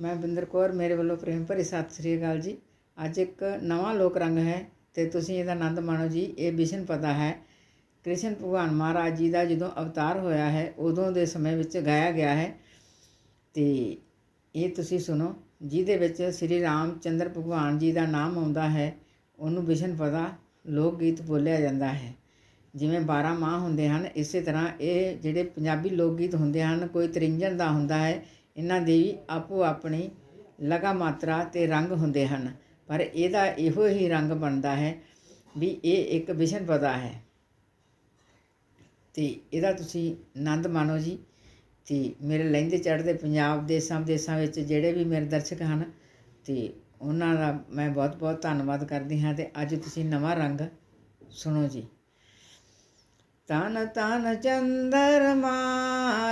ਮੈਂ ਬਿੰਦਰ ਕੌਰ, ਮੇਰੇ ਵੱਲੋਂ ਪ੍ਰੇਮ ਭਰੀ ਸਤਿ ਸ੍ਰੀ ਅਕਾਲ ਜੀ। ਅੱਜ ਇੱਕ ਨਵਾਂ ਲੋਕ ਰੰਗ ਹੈ ਤੇ ਤੁਸੀਂ ਇਹਦਾ ਆਨੰਦ ਮਾਣੋ ਜੀ। ਇਹ ਵਿਸ਼ਨ ਪਤਾ ਹੈ। ਕ੍ਰਿਸ਼ਨ ਭਗਵਾਨ ਮਹਾਰਾਜ ਜੀ ਦਾ ਜਦੋਂ ਅਵਤਾਰ ਹੋਇਆ ਹੈ, ਉਦੋਂ ਦੇ ਸਮੇਂ ਵਿੱਚ ਗਾਇਆ ਗਿਆ ਹੈ। ਤੇ ਇਹ ਤੁਸੀਂ ਸੁਣੋ, ਜਿਹਦੇ ਵਿੱਚ ਸ੍ਰੀ ਰਾਮ ਚੰਦਰ ਭਗਵਾਨ ਜੀ ਦਾ ਨਾਮ ਆਉਂਦਾ ਹੈ, ਉਹਨੂੰ ਵਿਸ਼ਨ ਪਤਾ, ਲੋਕ ਗੀਤ ਬੋਲਿਆ ਜਾਂਦਾ ਹੈ। ਜਿਵੇਂ 12 ਮਾਹ ਹੁੰਦੇ ਹਨ, ਇਸੇ ਤਰ੍ਹਾਂ ਇਹ ਜਿਹੜੇ ਪੰਜਾਬੀ ਲੋਕ ਗੀਤ ਹੁੰਦੇ ਹਨ, ਕੋਈ ਤ੍ਰਿੰਜਣ ਦਾ ਹੁੰਦਾ ਹੈ ਇਹਨਾਂ ਦੀ ਵੀ ਆਪੋ ਆਪਣੀ ਲਗਾ ਮਾਤਰਾ ਅਤੇ ਰੰਗ ਹੁੰਦੇ ਹਨ। ਪਰ ਇਹਦਾ ਇਹੋ ਹੀ ਰੰਗ ਬਣਦਾ ਹੈ ਵੀ ਇਹ ਇੱਕ ਵਿਸ਼ਨ ਪਤਾ ਹੈ। ਤੇ ਇਹਦਾ ਤੁਸੀਂ ਆਨੰਦ ਮਾਣੋ ਜੀ। ਤੇ ਮੇਰੇ ਲਹਿੰਦੇ ਚੜ੍ਹਦੇ ਪੰਜਾਬ ਦੇਸਾਂ ਵਿਦੇਸਾਂ ਵਿੱਚ ਜਿਹੜੇ ਵੀ ਮੇਰੇ ਦਰਸ਼ਕ ਹਨ, ਤੇ ਉਹਨਾਂ ਦਾ ਮੈਂ ਬਹੁਤ ਬਹੁਤ ਧੰਨਵਾਦ ਕਰਦੀ ਹਾਂ ਤੇ ਅੱਜ ਤੁਸੀਂ ਨਵਾਂ ਰੰਗ ਸੁਣੋ ਜੀ। ਤਨ ਤਨ ਚੰਦਰਮਾ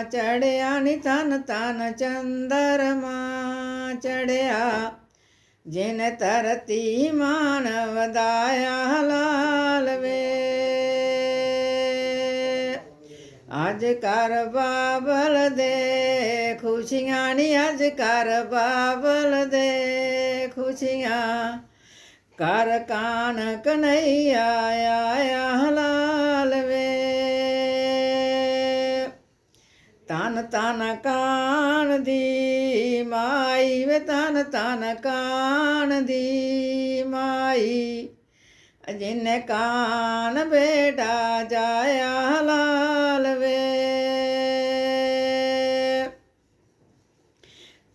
ਚੜਿਆ ਨੀ ਤਨ ਤਨ ਚੰਦਰਮਾ ਚੜਿਆ। ਜਿਨ ਧਰਤੀ ਮਾਨ ਵਦਾਇਆ ਲਾਲ ਵੇ। ਅੱਜ ਕਰ ਬਾਬਲ ਦੇ, ਖੁਸ਼ੀਆਂ ਨੀ ਅੱਜ ਕਰ ਬਾਬਲ ਦੇ, ਖੁਸ਼ੀਆਂ। ਕਰ ਕਾਨ ਕਨਈਆ ਆਇਆ ਲਾਲ ਵੇ। ਤਨ ਤਨ ਕਾਨ ਦੀ ਮਾਈ ਵੇ ਤਨ ਤਨ ਕਾਨ ਦੀ ਮਾਈ। ਜਿਨੇ ਕਾਨ ਬੇਟਾ ਜਾਇਆ ਲਾਲ ਵੇ।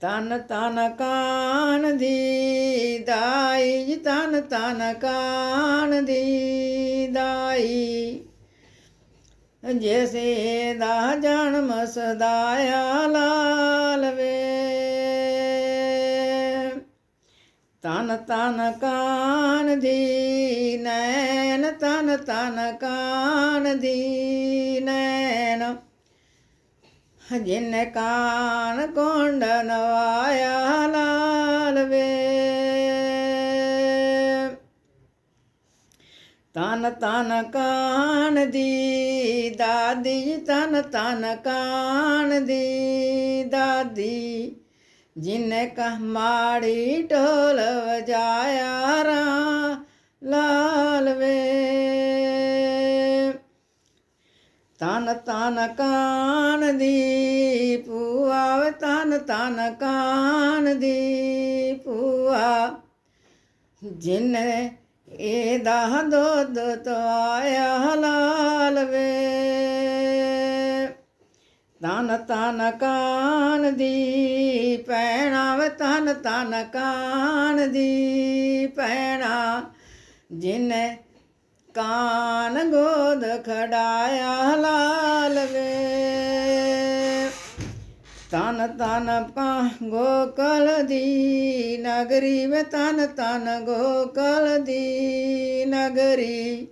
ਤਨ ਤਨ ਕਾਨ ਦੀ ਦਾਈ, ਤਨ ਤਨ ਕਾਨ ਦੀ ਦਾਈ। ਜੈਸੇ ਦਾ ਜਨਮ ਸਦਾਇਆ ਲਾਲ ਵੇ। ਤਨ ਤਨ ਕਾਨ ਦੀ ਨੈਣ ਤਨ ਤਨ ਕਾਨ ਦੀ ਨੈਣ। ਜਿਨ ਕਾਨ ਕੋਂਡ ਨਵਾਇਆ ਲਾਲ ਵੇ। ਤਨ ਤਨ ਕਾਨ ਦੀ, ਦਾਦੀ ਤਨ ਤਨ ਕਾਨ ਦੀ, ਦਾਦੀ ਜਿਨੇ ਕਹ ਮਾੜੀ ਢੋਲ ਵਜਾਇਆ ਰਾ ਲਾਲ ਵੇ। ਤਨ ਤਨ ਕਾਨ ਦੀ ਪੂਆ ਤਨ ਤਨ ਕਾਨ ਦੀ ਪੂਆ ਜਿਨੇ ਇਹਦਾ ਦੁੱਧ ਤਵਾਇਆ ਲਾਲ ਵੇ। ਤਨ ਤਨ ਕਾਨ ਦੀ ਪੈਣਾ ਵੇ ਤਨ ਤਨ ਕਾਨ ਦੀ ਪੈਣਾ ਜਿਨੇ ਕਾਨ ਗੋਦ ਖੜਾਇਆ ਲਾਲ ਤਨ ਤਨ ਪਾ ਗੋਕਲ ਦੀ ਨਗਰੀ ਵੇ ਤਨ ਤਨ ਗੋਕਲ ਦੀ ਨਗਰੀ।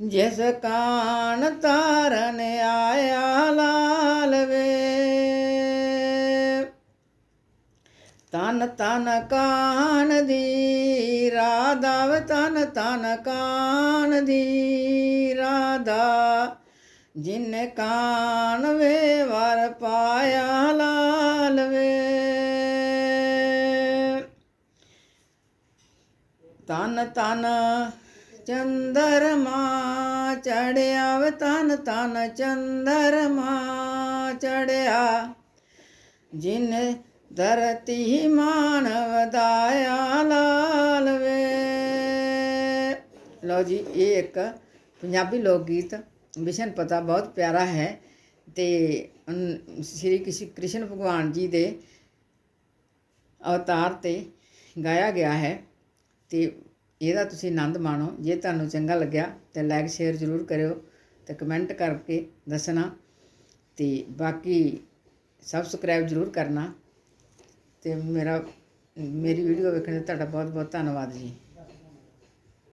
ਜਿਸ ਕਾਨ ਤਾਰਨ ਆਇਆ ਲਾਲ ਵੇ। ਤਨ ਤਨ ਕਾਨ ਦੀ ਰਾਧਾ ਵੇ ਤਨ ਤਨ ਕਾਨ ਦੀ ਰਾਧਾ। ਜਿਨ ਕਾਨ ਵੇ ਵਰ ਪਾਇਆ ਲਾਲ ਵੇ। ਤਨ ਤਨ ਚੰਦਰਮਾ ਚੜਿਆ ਵੇ ਤਨ ਤਨ ਚੰਦਰਮਾ ਚੜਿਆ। ਜਿਨ ਧਰਤੀ ਮਾਨ ਵਦਾਇਆ ਲਾਲ ਵੇ। ਲਓ ਜੀ, ਇਹ ਇੱਕ ਪੰਜਾਬੀ ਲੋਕ ਗੀਤ ਵਿਸ਼ਨ ਪਤਾ ਬਹੁਤ ਪਿਆਰਾ ਹੈ ਤੇ ਸ਼੍ਰੀ ਕ੍ਰਿਸ਼ਨ ਭਗਵਾਨ ਜੀ ਦੇ ਅਵਤਾਰ ਤੇ ਗਾਇਆ ਗਿਆ ਹੈ ਤੇ ਇਹਦਾ ਤੁਸੀਂ ਆਨੰਦ ਮਾਣੋ, ਜੇ ਤੁਹਾਨੂੰ ਚੰਗਾ ਲੱਗਿਆ ਤੇ ਲਾਈਕ ਸ਼ੇਅਰ ਜ਼ਰੂਰ ਕਰਿਓ ਤੇ ਕਮੈਂਟ ਕਰਕੇ ਦੱਸਣਾ ਤੇ ਬਾਕੀ ਸਬਸਕ੍ਰਾਈਬ ਜ਼ਰੂਰ ਕਰਨਾ ਤੇ ਮੇਰਾ, ਮੇਰੀ ਵੀਡੀਓ ਵੇਖਣ ਦਾ ਤੁਹਾਡਾ ਬਹੁਤ ਬਹੁਤ ਧੰਨਵਾਦ ਜੀ।